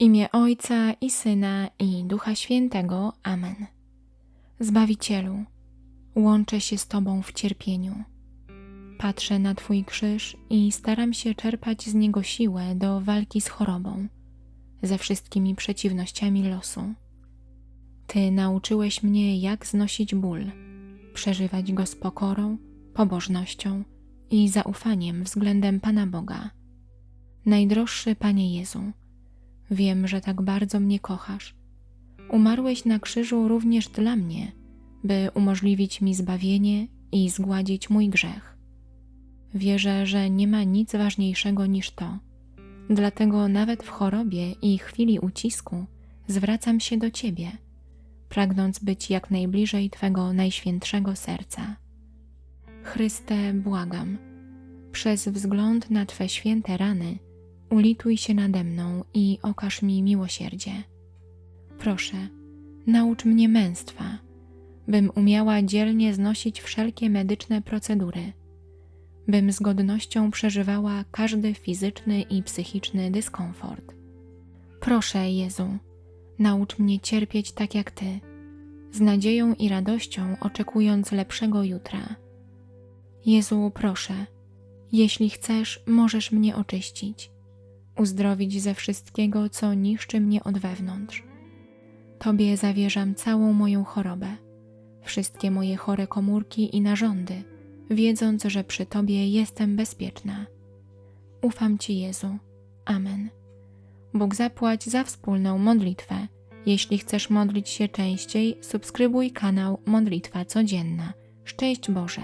imię Ojca i Syna i Ducha Świętego. Amen. Zbawicielu, łączę się z Tobą w cierpieniu. Patrzę na Twój krzyż i staram się czerpać z niego siłę do walki z chorobą, ze wszystkimi przeciwnościami losu. Ty nauczyłeś mnie, jak znosić ból, przeżywać go z pokorą, pobożnością i zaufaniem względem Pana Boga. Najdroższy Panie Jezu, wiem, że tak bardzo mnie kochasz. Umarłeś na krzyżu również dla mnie, by umożliwić mi zbawienie i zgładzić mój grzech. Wierzę, że nie ma nic ważniejszego niż to. Dlatego nawet w chorobie i chwili ucisku zwracam się do Ciebie, pragnąc być jak najbliżej Twego najświętszego serca. Chryste, błagam, przez wzgląd na Twe święte rany, ulituj się nade mną i okaż mi miłosierdzie. Proszę, naucz mnie męstwa, bym umiała dzielnie znosić wszelkie medyczne procedury, bym z godnością przeżywała każdy fizyczny i psychiczny dyskomfort. Proszę, Jezu, naucz mnie cierpieć tak jak Ty, z nadzieją i radością oczekując lepszego jutra. Jezu, proszę, jeśli chcesz, możesz mnie oczyścić, uzdrowić ze wszystkiego, co niszczy mnie od wewnątrz. Tobie zawierzam całą moją chorobę, wszystkie moje chore komórki i narządy, wiedząc, że przy Tobie jestem bezpieczna. Ufam Ci, Jezu. Amen. Bóg zapłać za wspólną modlitwę. Jeśli chcesz modlić się częściej, subskrybuj kanał Modlitwa Codzienna. Szczęść Boże!